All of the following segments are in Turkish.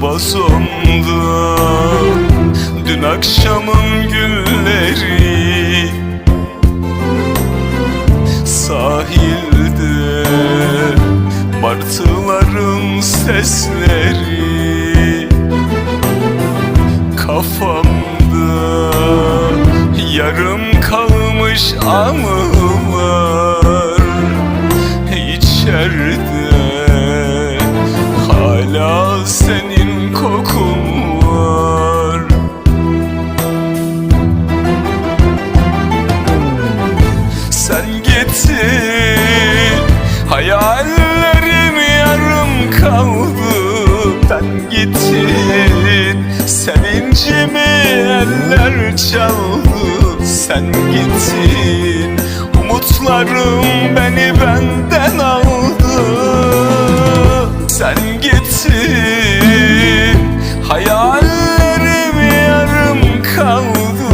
Bozuldu Dün akşamın gülleri Sahilde. Martıların sesleri Kafamda. Yarım kalmış anılar İçeride. Hala senin kokun var. Sen gittin Hayallerim yarım kaldı. Sen gittin Sevincimi eller çaldı. Sen gittin Sen gittin Hayallerim yarım kaldı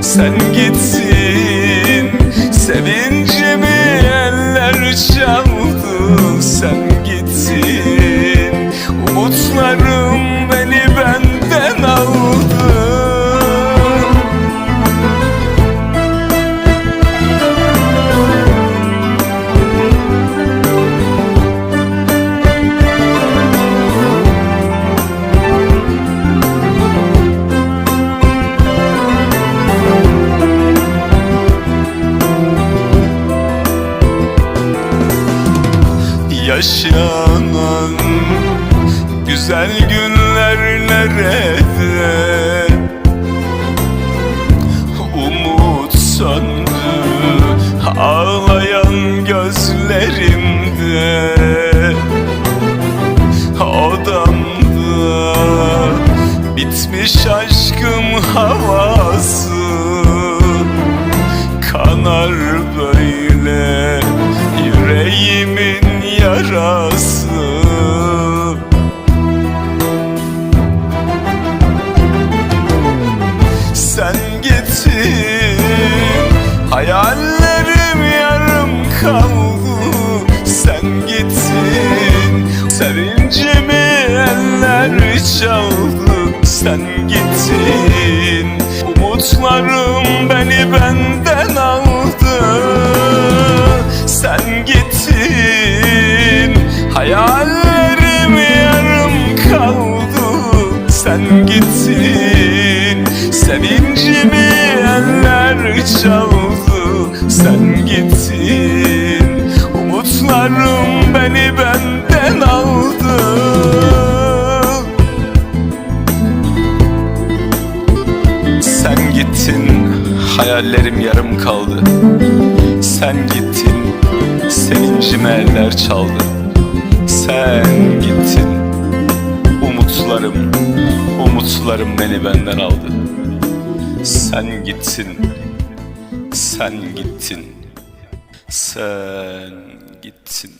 Sen gittin Sevincimi eller çaldı Yaşanan güzel günler nerede? Umut söndü ağlayan gözlerimde Hayallerim yarım kaldı. Sen gittin Sevincimi eller çaldı. Sen gittin Umutlarım beni benden Hayallerim yarım kaldı. Sen gittin Sevincime eller çaldı. Sen gittin Umutlarım Umutlarım beni benden aldı. Sen gittin Sen gittin. Sen gittin